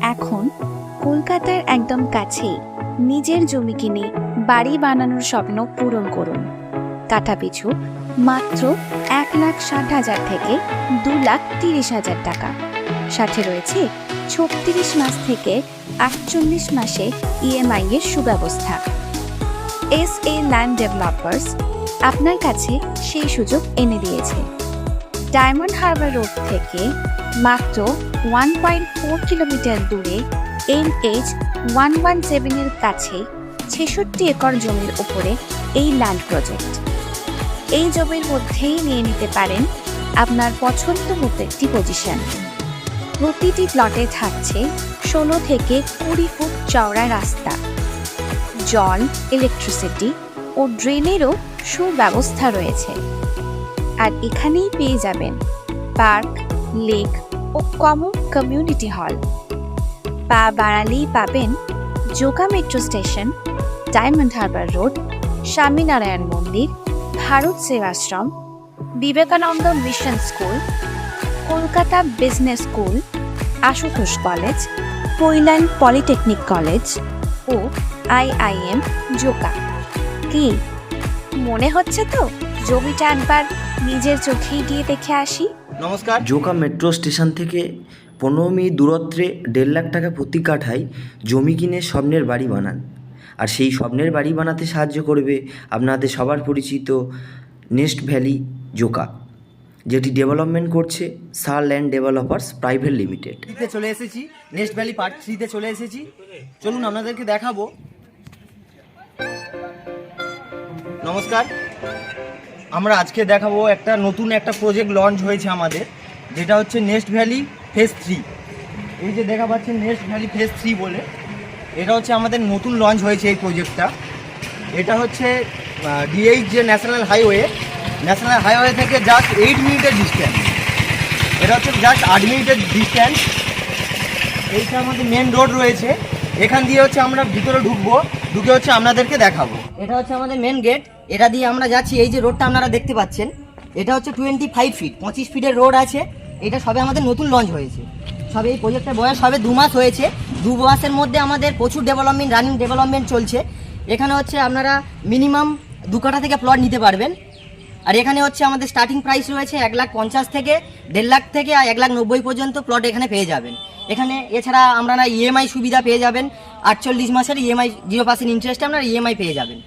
এখন কলকাতার একদম কাছেই নিজের জমি কিনে বাড়ি বানানোর স্বপ্ন পূরণ করুন। কাঠাপিছু মাত্র এক লাখ ষাট হাজার থেকে দু লাখ তিরিশ হাজার টাকা। সাথে রয়েছে ছত্রিশ মাস থেকে আটচল্লিশ মাসে ইএমআই এর সুব্যবস্থা। এস এ ল্যান্ড ডেভেলপার্স আপনার কাছে সেই সুযোগ এনে দিয়েছে। ডায়মন্ড হারবার রোড থেকে মাত্র ওয়ান পয়েন্ট ফোর কিলোমিটার দূরে এন এইচ ওয়ান ওয়ান সেভেনের কাছে ছেষট্টি একর জমির ওপরে এই ল্যান্ড প্রজেক্ট এই জমির মধ্যেই নিয়ে নিতে পারেন আপনার পছন্দ মতো একটি পজিশন প্রতিটি প্লটে থাকছে ষোলো থেকে কুড়ি ফুট চওড়া রাস্তা। জল ইলেকট্রিসিটি ও ড্রেনেরও সুব্যবস্থা রয়েছে। আর এখানেই পেয়ে যাবেন পার্ক লেক ও কমন কমিউনিটি হল। পা বাড়ালেই পাবেন Joka metro station, diamond harbour road, Swaminarayan Mandir, Bharat Sevashram, Vivekananda mission school, Kolkata business school, Ashutosh college Kailan polytechnic college ও আইআইএম জোকা কি? মনে হচ্ছে তো? জমিটা একবার নিজের চোখেই গিয়ে দেখে আসি। নমস্কার। জোকা মেট্রো স্টেশন থেকে পনেরো মিনিট দূরত্বে দেড় লাখ টাকা প্রতি কাঠায় জমি কিনে স্বপ্নের বাড়ি বানান। আর সেই স্বপ্নের বাড়ি বানাতে সাহায্য করবে আপনাদের সবার পরিচিত নেস্ট ভ্যালি জোকা যেটি ডেভেলপমেন্ট করছে সার ল্যান্ড ডেভেলপার্স প্রাইভেট লিমিটেড। চলে এসেছি নেস্ট ভ্যালি পার্ট থ্রিতে চলে এসেছি। চলুন আপনাদেরকে দেখাবো। নমস্কার। আমরা আজকে দেখাবো একটা নতুন একটা প্রজেক্ট লঞ্চ হয়েছে আমাদের, যেটা হচ্ছে নেক্সট ভ্যালি ফেজ থ্রি এই যে দেখা পাচ্ছেন নেক্সট ভ্যালি ফেজ থ্রি বলে, এটা হচ্ছে আমাদের নতুন লঞ্চ হয়েছে এই প্রজেক্টটা এটা হচ্ছে ডিএইচ যে ন্যাশনাল হাইওয়ে ন্যাশনাল হাইওয়ে থেকে জাস্ট এইট মিনিটের ডিস্ট্যান্স এটা হচ্ছে জাস্ট আট মিনিটের ডিস্ট্যান্স এইটা আমাদের মেন রোড রয়েছে। এখান দিয়ে হচ্ছে আমরা ভিতরে ঢুকবো, ঢুকে হচ্ছে আপনাদেরকে দেখাবো। এটা হচ্ছে আমাদের মেন গেট এটা দিয়ে আমরা যাচ্ছি, এই যে রোডটা আপনারা দেখতে পাচ্ছেন, এটা হচ্ছে টোয়েন্টি ফাইভ ফিট পঁচিশ ফিটের রোড আছে, এটা সবে আমাদের নতুন লঞ্চ হয়েছে। সবে এই প্রজেক্টের বয়স সবে দু মাস হয়েছে, দু মাসের মধ্যে আমাদের প্রচুর ডেভেলপমেন্ট রানিং ডেভেলপমেন্ট চলছে। এখানে হচ্ছে আপনারা মিনিমাম দু কাঠা থেকে প্লট নিতে পারবেন। আর এখানে হচ্ছে আমাদের স্টার্টিং প্রাইস রয়েছে এক লাখ পঞ্চাশ থেকে দেড় লাখ থেকে আর এক লাখ নব্বই পর্যন্ত প্লট এখানে পেয়ে যাবেন। এখানে এছাড়া আপনারা ইএমআই সুবিধা পেয়ে যাবেন, আটচল্লিশ মাসের ইএমআই জিরো পার্সেন্ট ইন্টারেস্টে আপনারা ইএমআই পেয়ে যাবেন।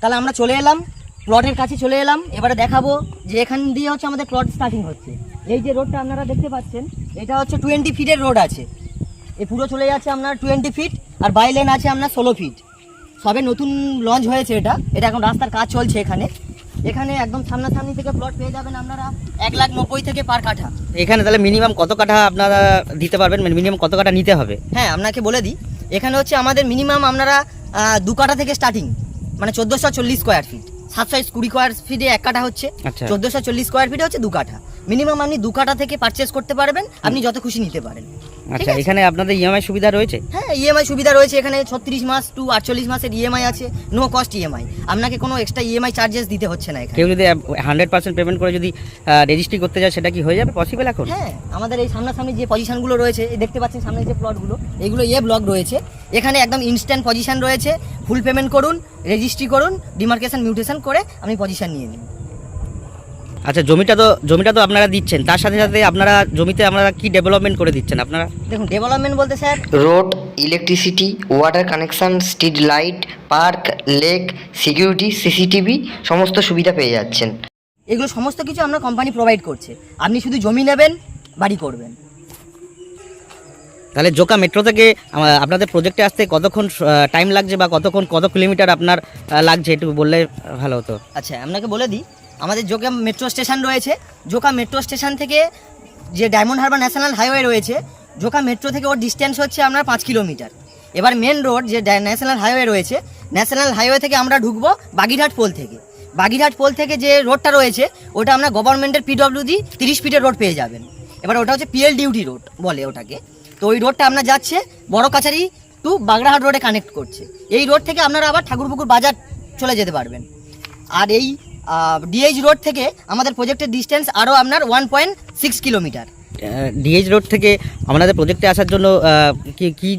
তাহলে আমরা চলে এলাম প্লটের কাছে চলে এলাম এবারে দেখাবো যে এখান দিয়ে হচ্ছে আমাদের প্লট স্টার্টিং হচ্ছে। এই যে রোডটা আপনারা দেখতে পাচ্ছেন এটা হচ্ছে টোয়েন্টি ফিটের রোড আছে। এ পুরো চলে যাচ্ছে আপনার টোয়েন্টি ফিট আর বাই লেন আছে আপনার ষোলো ফিট সবে নতুন লঞ্চ হয়েছে এটা এটা এখন রাস্তার কাজ চলছে এখানে। এখানে একদম সামনাসামনি থেকে প্লট পেয়ে যাবেন আপনারা এক লাখ নব্বই থেকে পার কাঠা। এখানে তাহলে মিনিমাম কত কাঠা আপনারা দিতে পারবেন? মানে মিনিমাম কত কাঠা নিতে হবে? হ্যাঁ আপনাকে বলে দিই এখানে হচ্ছে আমাদের মিনিমাম আপনারা দু কাঠা থেকে স্টার্টিং মানে চোদ্দোশো চল্লিশ স্কোয়ার ফিট সাতশো কুড়ি স্কোয়ার ফিটে এক কাঠা হচ্ছে। আচ্ছা। চোদ্দোশো চল্লিশ স্কোয়ার ফিটে হচ্ছে দু কাঠা। মিনিমাম আপনি দু কাঠা থেকে পারচেস করতে পারবেন। আপনি যত খুশি নিতে পারেন। আচ্ছা এখানে আপনাদের ইএমআই সুবিধা রয়েছে? হ্যাঁ ইএমআই সুবিধা রয়েছে এখানে ছত্রিশ মাস টু আটচল্লিশ মাসের ইএমআই আছে নো কস্ট ইএমআই আপনাকে কোনো এক্সট্রা ইএমআই চার্জেস দিতে হচ্ছে না এখানে। কেউ যদি হান্ড্রেড পার্সেন্ট পেমেন্ট করে যদি রেজিস্ট্রি করতে যায় সেটা কি হয়ে যাবে? পসিবল এখন? হ্যাঁ আমাদের এই সামনাসামনি যে পজিশনগুলো রয়েছে এই দেখতে পাচ্ছেন সামনে যে প্লটগুলো এগুলো এ ব্লক রয়েছে। এখানে একদম ইনস্ট্যান্ট পজিশন রয়েছে। ফুল পেমেন্ট করুন রেজিস্ট্রি করুন ডিমার্কেশন মিউটেশন করে আপনি পজিশন নিয়ে নিন আচ্ছা জমিটা তো জমিটা তো আপনারা দিচ্ছেন। তার সাথে সাথে আপনারা জমিতে আপনারা কি ডেভেলপমেন্ট করে দিচ্ছেন আপনারা? দেখুন ডেভেলপমেন্ট বলতে sir road electricity water connection street light park lake security CCTV সমস্ত সুবিধা পেয়ে যাচ্ছেন। এগুলো সমস্ত কিছু আমরা কোম্পানি প্রোভাইড করছে। আপনি শুধু জমি নেবেন বাড়ি করবেন। তাহলে জোকা মেট্রো থেকে আপনাদের প্রজেক্টে আসতে কতক্ষণ টাইম লাগছে বা কতক্ষণ কত কিলোমিটার আপনার লাগছে? একটু বললে ভালো হতো। আচ্ছা আপনাকে বলে দিই আমাদের জোকা মেট্রো স্টেশন রয়েছে। জোকা মেট্রো স্টেশন থেকে যে ডায়মন্ড হারবার ন্যাশনাল হাইওয়ে রয়েছে, জোকা মেট্রো থেকে ওর ডিস্টেন্স হচ্ছে আপনার পাঁচ কিলোমিটার। এবার মেন রোড যে ন্যাশনাল হাইওয়ে রয়েছে ন্যাশনাল হাইওয়ে থেকে আমরা ঢুকবো বাগিরহাট পোল থেকে। বাগিরহাট পোল থেকে যে রোডটা রয়েছে, ওটা আমরা গভর্নমেন্টের পিডব্লিউডি তিরিশ ফিটের রোড পেয়ে যাবেন। এবার ওটা হচ্ছে পিএল ডিউটি রোড বলে ওটাকে। তো ওই রোডটা আপনার যাচ্ছে বড় কাছারি টু বাগড়াহাট রোডে কানেক্ট করছে। এই রোড থেকে আপনারা আবার ঠাকুরপুকুর বাজার চলে যেতে পারবেন। আর এই ডিএইচ রোড থেকে আমাদের প্রজেক্টের ডিস্টেন্স আরও আপনার one point six kilometre DH road থেকে আমাদের প্রজেক্টে আসার জন্য কি কি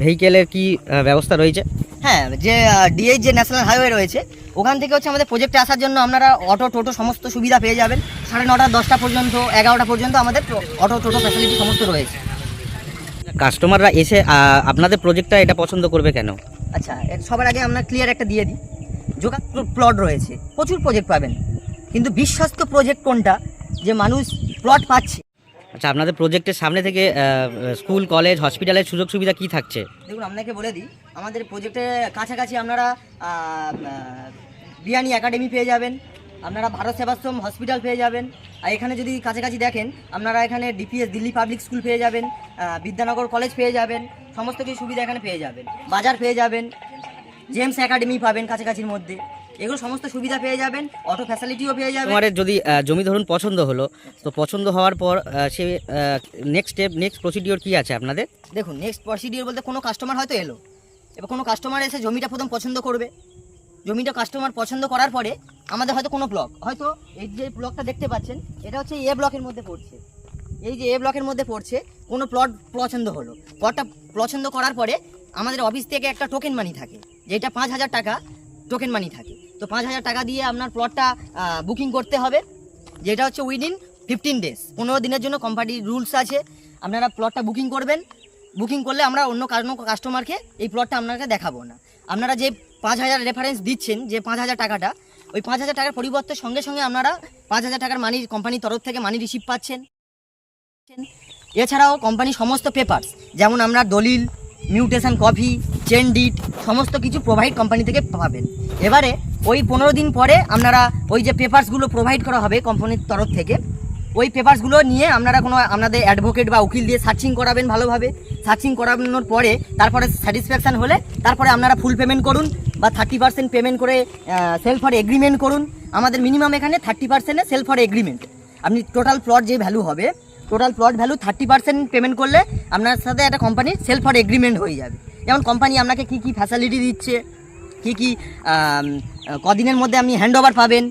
ভেহিকেলের কি ব্যবস্থা রয়েছে? হ্যাঁ যে ডিএইচ যে ন্যাশনাল হাইওয়ে রয়েছে ওখান থেকে হচ্ছে আমাদের প্রজেক্টে আসার জন্য আপনারা অটো টোটো সমস্ত সুবিধা পেয়ে যাবেন। সাড়ে নটা দশটা পর্যন্ত এগারোটা পর্যন্ত আমাদের অটো টোটো ফ্যাসিলিটি সমস্ত রয়েছে। কাস্টমাররা এসে আপনাদের প্রজেক্টটা এটা পছন্দ করবে কেন? আচ্ছা সবার আগে আমরা ক্লিয়ার একটা দিয়ে দিই। যোগা প্লট রয়েছে। প্রচুর প্রজেক্ট পাবেন। কিন্তু বিশ্বস্ত প্রজেক্ট কোনটা? যে মানুষ প্লট পাচ্ছে। আচ্ছা আপনাদের প্রজেক্টের সামনে থেকে স্কুল কলেজ হসপিটালের সুযোগ সুবিধা কি থাকছে? দেখুন আপনাকে বলে দিই আমাদের প্রজেক্টের কাছাকাছি আপনারা বিয়ানি একাডেমি পেয়ে যাবেন। আপনারা ভারত সেবাশ্রম হসপিটাল পেয়ে যাবেন। আর এখানে যদি কাছাকাছি দেখেন আপনারা এখানে ডিপিএস দিল্লি পাবলিক স্কুল পেয়ে যাবেন বিদ্যানগর কলেজ পেয়ে যাবেন সমস্ত কিছু সুবিধা এখানে পেয়ে যাবেন। বাজার পেয়ে যাবেন। জেমস একাডেমি পাবেন কাছাকাছির মধ্যে। এগুলো সমস্ত সুবিধা পেয়ে যাবেন অটো ফ্যাসিলিটিও পেয়ে যাবেন। তোমার যদি জমি ধরুন পছন্দ হলো তো পছন্দ হওয়ার পর সে নেক্সট স্টেপ নেক্সট প্রসিডিওর কি আছে আপনাদের? দেখুন নেক্সট প্রসিডিওর বলতে কোনো কাস্টমার হয়তো এলো এবার কোনো কাস্টমার এসে জমিটা প্রথম পছন্দ করবে। জমিটা কাস্টমার পছন্দ করার পরে আমাদের হয়তো কোনো ব্লক হয়তো এই যে ব্লকটা দেখতে পাচ্ছেন এটা হচ্ছে এ ব্লকের মধ্যে পড়ছে। এই যে এ ব্লকের মধ্যে পড়ছে কোনো প্লট পছন্দ হলো। প্লটটা পছন্দ করার পরে আমাদের অফিস থেকে একটা টোকেন মানি থাকে। যেটা পাঁচ হাজার টাকা টোকেন মানি থাকে। তো পাঁচ হাজার টাকা দিয়ে আপনার প্লটটা বুকিং করতে হবে। যেটা হচ্ছে উইদিন ফিফটিন ডেজ পনেরো দিনের জন্য কোম্পানির রুলস আছে। আপনারা প্লটটা বুকিং করবেন। বুকিং করলে আমরা অন্য কারণ কাস্টমারকে এই প্লটটা আপনাকে দেখাবো না। আপনারা যে পাঁচ হাজার রেফারেন্স দিচ্ছেন, যে পাঁচ হাজার টাকাটা, ওই পাঁচ হাজার টাকার পরিবর্তে সঙ্গে সঙ্গে আপনারা পাঁচ হাজার টাকার মানি কোম্পানির তরফ থেকে মানি রিসিভ পাচ্ছেন। এছাড়াও কোম্পানি সমস্ত পেপারস যেমন আমরা দলিল মিউটেশন কপি চেন ডিট সমস্ত কিছু প্রোভাইড কোম্পানি থেকে পাবেন। এবারে ওই পনেরো দিন পরে আপনারা ওই যে পেপারসগুলো প্রোভাইড করা হবে কোম্পানির তরফ থেকে, ওই পেপারসগুলো নিয়ে আপনারা কোনো আপনাদের অ্যাডভোকেট বা উকিল দিয়ে সার্চিং করাবেন ভালোভাবে। সার্চিং করানোর পরে তারপরে স্যাটিসফ্যাকশান হলে তারপরে আপনারা ফুল পেমেন্ট করুন বা থার্টি পার্সেন্ট পেমেন্ট করে সেল ফর এগ্রিমেন্ট করুন। আমাদের মিনিমাম এখানে থার্টি পার্সেন্টে সেল ফর এগ্রিমেন্ট আপনি টোটাল প্লট যে ভ্যালু হবে total plot value thirty percent payment করলে আপনার সাথে একটা কোম্পানির সেল ফর এগ্রিমেন্ট হয়ে যাবে। যেমন কোম্পানি আপনাকে কী কী ফ্যাসিলিটি দিচ্ছে, কী কী কদিনের মধ্যে আপনি হ্যান্ড ওভার পাবেন,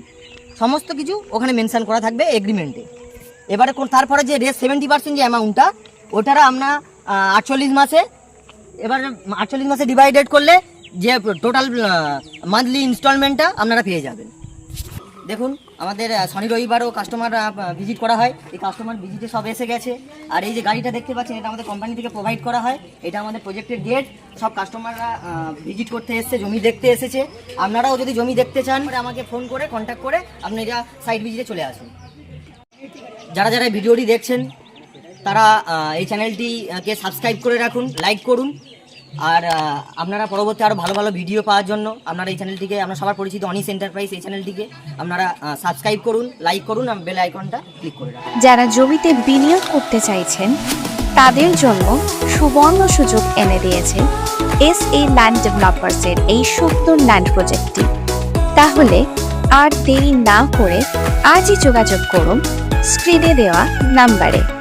সমস্ত কিছু ওখানে মেনশান করা থাকবে এগ্রিমেন্টে এবারে তারপরে যে রেস সেভেন্টি পার্সেন্ট যে অ্যামাউন্টটা ওটারা আপনার আটচল্লিশ মাসে, এবার আটচল্লিশ মাসে ডিভাইডেড করলে যে টোটাল মান্থলি ইনস্টলমেন্টটা আপনারা পেয়ে যাবেন। দেখুন, আমাদের শনি রবিবারও কাস্টমার ভিজিট করা হয়। এই কাস্টমার ভিজিটে সব এসে গেছে। আর এই যে গাড়িটা দেখতে পাচ্ছেন, এটা আমাদের কোম্পানি থেকে প্রোভাইড করা হয়। এটা আমাদের প্রজেক্টের গেট সব কাস্টমাররা ভিজিট করতে এসেছে, জমি দেখতে এসেছে। আপনারাও যদি জমি দেখতে চান আমাকে ফোন করে কন্ট্যাক্ট করে আপনি এটা সাইট ভিজিটে চলে আসুন। যারা যারা ভিডিওটি দেখছেন, তারা এই চ্যানেলটিকে সাবস্ক্রাইব করে রাখুন লাইক করুন। আর আপনারা পরবর্তী আরও ভালো ভালো ভিডিও পাওয়ার জন্য আপনারা এই চ্যানেলটিকে আমরা সবার পরিচিত অনিস এন্টারপ্রাইজ এই চ্যানেলটিকে আপনারা সাবস্ক্রাইব করুন লাইক করুন আর বেল আইকনটা ক্লিক করে যারা জমিতে বিনিয়োগ করতে চাইছেন, তাদের জন্য সুবর্ণ সুযোগ এনে দিয়েছে এস এ ল্যান্ড ডেভেলপার্সের এই সুন্দর ল্যান্ড প্রজেক্টটি তাহলে আর দেরি না করে আজই যোগাযোগ করুন স্ক্রিনে দেওয়া নাম্বারে